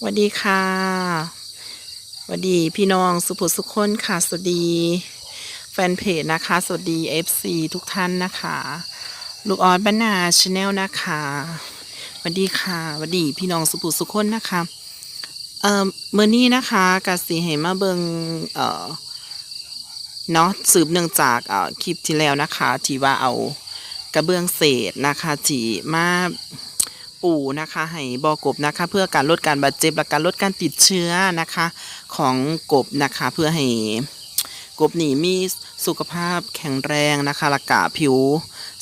สวัสดีค่ะสวัสดีพี่น้องสุภุสุคนค่ะ สวัสดีแฟนเพจนะคะ สวัสดี FC ทุกท่านนะคะ ลูกออสบ้านนาชาแนลนะคะสวัสดีค่ะสวัสดีพี่น้องสุภุสุคนนะคะ เอ่อเมื่อนี้นะคะกสิเหมาเบิงเอ่อเนาะสืบเนื่องจากเอ่อคลิปที่แล้วนะคะ ที่ว่าเอากระเบื้องเศษนะคะที่มา ปูนะคะให้บอกบนะคะ เพื่อการลดการบาดเจ็บและการลดการติดเชื้อนะคะ ของกบนะคะ เพื่อให้กบหนีมีสุขภาพแข็งแรงนะคะละกะผิว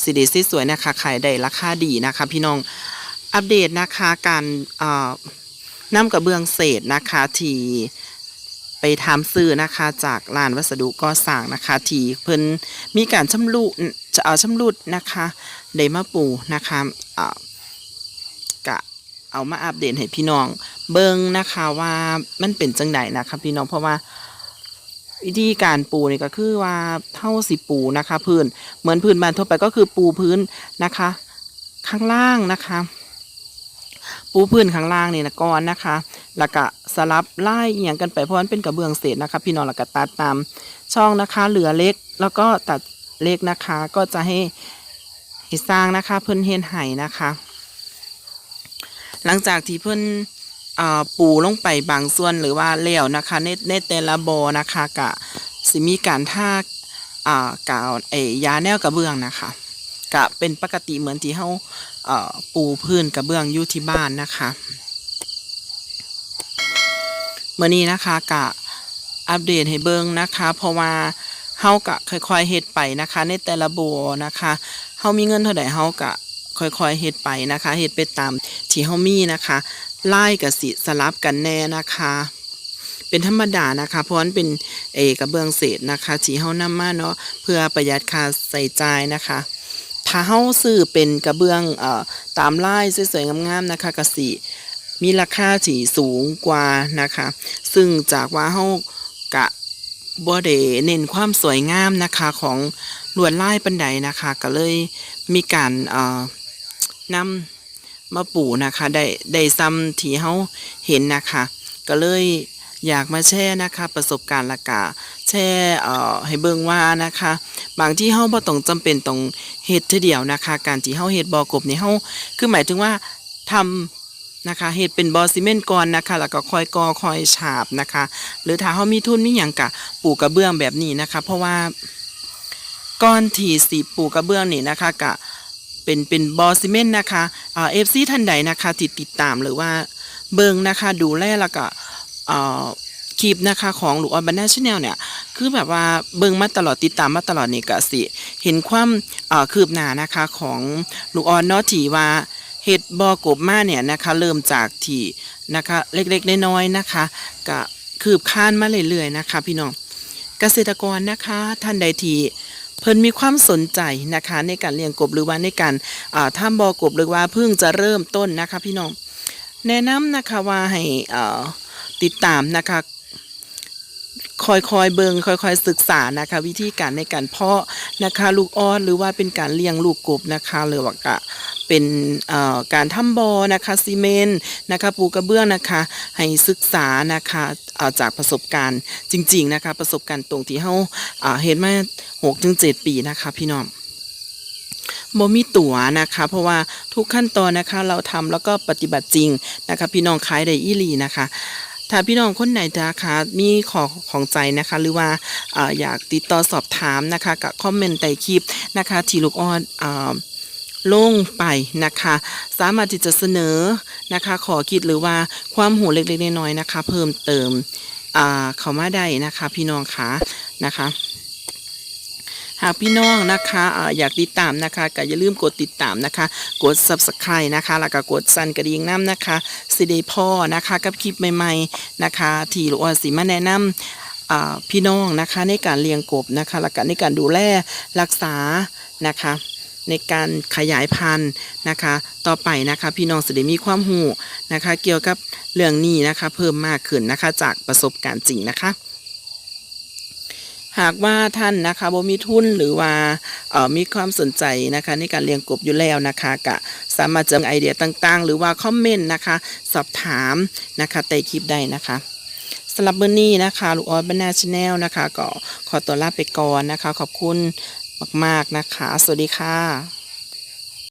สีเดสีสวยนะคะขายได้ราคาดีนะคะ พี่น้องอัปเดตนะคะการเอ่อนำกระเบื้องเศษนะคะทีไปทำซื้อนะคะจากร้านวัสดุก่อสร้างนะคะ ทีเพิ่นมีการชำรุดจะเอาชำรุดนะคะได้มาปูนะคะะ เอามาอัปเดตให้พี่น้อง เบิ่งนะคะว่ามันเป็นจังไดนะคะพี่น้องเพราะว่าวิธีการปูนี่ก็คือว่าเท่าสิปูนะคะ พื้นเหมือนพื้นบ้านทั่วไปก็คือปูพื้นนะคะ ข้างล่างนะคะ ปูพื้นข้างล่างนี่นะก่อนนะคะ แล้วก็สลับไล่เอียงกันไปเพราะมันเป็นกระเบื้องเศษนะคะ พี่น้องแล้วก็ตัดตามช่องนะคะ เหลือเล็กแล้วก็ตัดเล็กนะคะ ก็จะให้สร้างนะคะเพิ่นเฮ็ดไห้นะคะ หลังจากที่เพิ่นเอ่อปูลงไปบางส่วนหรือว่าแล้วนะคะในในแต่ละบอนะคะกะสิมีการท่าอ่ากาวเอยาแนวกระเบื้องนะคะกะเป็นปกติเหมือนที่เฮาปูพื้นกระเบื้องอยู่ที่บ้านนะคะเมื่อนี้นะคะกะอัปเดตให้เบิ่งนะคะ เพราะว่าเฮากะค่อยๆเฮ็ดไปนะคะ ในแต่ละโบนะคะเฮามีเงินเท่าใดเฮากะ ค่อยๆเฮ็ดไปนะคะเฮ็ดไปตามที่เฮามีนะคะไล่กับสิสลับกันแน่นะคะ เป็นธรรมดานะคะ เพราะมันเป็นเอกระเบื้องเศษนะคะที่เฮานำมาเนาะเพื่อประหยัดค่าใส่จ่ายนะคะถ้าเฮาซื้อเป็นกระเบื้องเอ่อตามลายสวยๆงามๆนะคะกะสิมีราคาที่สูงกว่านะคะ ซึ่งจากว่าเฮากะบ่ได้เน้นความสวยงามนะคะของลวดลายปันใดนะคะ ก็เลยมีการเอ่อ นำมาปลูกนะคะ ได้ได้ซ้ำที่เฮาเห็นนะคะ ก็เลยอยากมาแชร์นะคะ ประสบการณ์ละกะแช่เอ่อให้เบิ่งว่านะคะ บางที่เฮาบ่ต้องจำเป็นต้องเฮ็ดทีเดียวนะคะ การที่เฮาเฮ็ดบ่อกบนี่เฮาคือหมายถึงว่าทำนะคะเฮ็ดเป็นบ่อซีเมนต์ก่อนนะคะ แล้วก็ค่อยก่อค่อยฉาบนะคะ หรือถ้าเฮามีทุนมีหยังกะปลูกกระเบื้องแบบนี้นะคะ เพราะว่าก่อนที่สิปลูกกระเบื้องนี่นะคะกะ เป็นเป็นบอซิเมนต์นะคะเอฟซีท่านใดนะคะที่ติดตามหรือว่าเบิงนะคะดูแลแล้วก็คลิปนะคะของหลูกออนบันนาชแนลเนี่ยคือแบบว่าเบิงมาตลอดติดตามมาตลอดนี่ก็สิ เห็นความคืบหน้านะคะของลูกออนเนาะที่ว่าเห็ดบอกบมาเนี่ยนะคะเริ่มจากที่นะคะเล็กๆน้อยๆนะคะก็คืบคลานมาเรื่อยๆนะคะ พี่น้องเกษตรกรนะคะท่านใดที่ เพิ่นมีความสนใจนะคะในการเลี้ยงกบหรือว่าในการท่าทำบ่อกบหรือว่าเพิ่งจะเริ่มต้นนะคะพี่น้องแนะนำนะคะว่าให้ติดตามนะคะคอยคอยเบิงคอยคอยศึกษานะคะ วิธีการในการเพาะนะคะ ลูกอ้อนหรือว่าเป็นการเลี้ยงลูกกบนะคะหรือว่ากะ เป็นการทำบอนะคะซีเมนต์นะคะปูกระเบื้องนะคะให้ศึกษานะคะจากประสบการณ์จริงๆนะคะประสบการณ์ตรงที่เฮาเห็นมาหกถึงเจ็ดปีนะคะพี่น้องบ่มีตั๋วนะคะ เพราะว่าทุกขั้นตอนนะคะเราทำแล้วก็ปฏิบัติจริงนะคะพี่น้องขายได้อีลีนะคะถ้าพี่น้องคนไหนนะคะมีขอของใจนะคะ หรือว่าออยากติดต่อสอบถามนะคะกับคอมเมนต์ใต้คลิปนะคะที่ลูกอ้อนเอ่อ ลงไปนะคะ สามารถที่จะเสนอนะคะ ขอคิดหรือว่าความหูเล็กๆน้อยๆนะคะ เพิ่มเติมอ่าเข้ามาได้นะคะ พี่น้องคะนะคะ หากพี่น้องนะคะอยากติดตามนะคะก็อย่าลืมกดติดตามนะคะ กด subscribe นะคะ แล้วก็กดสั่นกระดิ่งน้ำนะคะสิได้พ่อนะคะกับคลิปใหม่ๆนะคะที่ลูกออนสีมาแนะนำพี่น้องนะคะในการเลี้ยงกบนะคะแล้วก็ในการดูแลรักษานะคะ ในการขยายพันธุ์นะคะ ต่อไปนะคะพี่น้องจะได้มีความหูนะคะ เกี่ยวกับเรื่องนี้นะคะ เพิ่มมากขึ้นนะคะจากประสบการณ์จริงนะคะหากว่าท่านนะคะบ่มีทุนหรือว่าเอ่อมีความสนใจนะคะในการเลี้ยงกบอยู่แล้วนะคะก็สามารถจะไอเดียต่างๆ หรือว่าคอมเมนต์นะคะ สอบถามนะคะใต้คลิปได้นะคะสำหรับมื้อนี้นะคะลูกออสบรรณาชาแนลนะคะ ก็ขอตัวลาไปก่อนนะคะ ขอบคุณ มาก ๆ นะคะ สวัสดีค่ะ